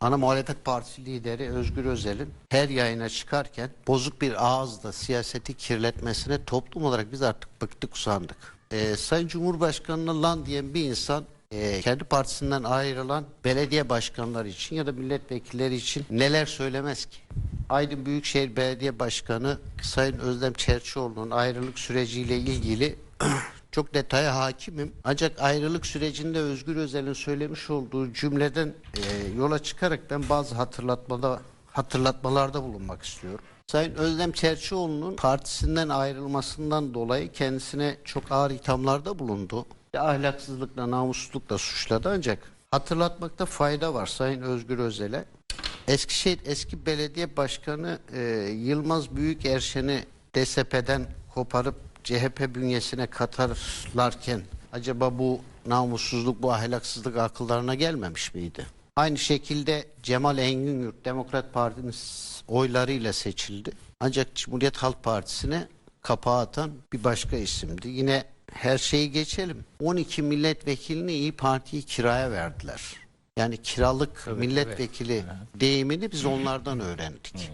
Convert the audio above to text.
ana muhalefet partisi lideri Özgür Özel'in her yayına çıkarken bozuk bir ağızla siyaseti kirletmesine toplum olarak biz artık bıktık usandık. Ee, Sayın Cumhurbaşkanı'na lan diyen bir insan e, kendi partisinden ayrılan belediye başkanları için ya da milletvekilleri için neler söylemez ki? Aydın Büyükşehir Belediye Başkanı Sayın Özlem Çerçioğlu'nun ayrılık süreciyle ilgili çok detaya hakimim. Ancak ayrılık sürecinde Özgür Özel'in söylemiş olduğu cümleden e, yola çıkarak ben bazı hatırlatmada hatırlatmalarda bulunmak istiyorum. Sayın Özlem Çerçioğlu'nun partisinden ayrılmasından dolayı kendisine çok ağır ithamlarda bulundu. Ahlaksızlıkla, namussuzlukla suçladı ancak hatırlatmakta fayda var Sayın Özgür Özel'e. Eskişehir eski belediye başkanı e, Yılmaz Büyükerşen'i DSP'den koparıp CHP bünyesine katarlarken acaba bu namussuzluk, bu ahlaksızlık akıllarına gelmemiş miydi? Aynı şekilde Cemal Engin Demokrat Parti'nin oylarıyla seçildi. Ancak Cumhuriyet Halk Partisi'ne kapağı atan bir başka isimdi. Yine her şeyi geçelim. 12 milletvekilini İyi Parti'yi kiraya verdiler. Yani kiralık milletvekili deyimini biz onlardan öğrendik.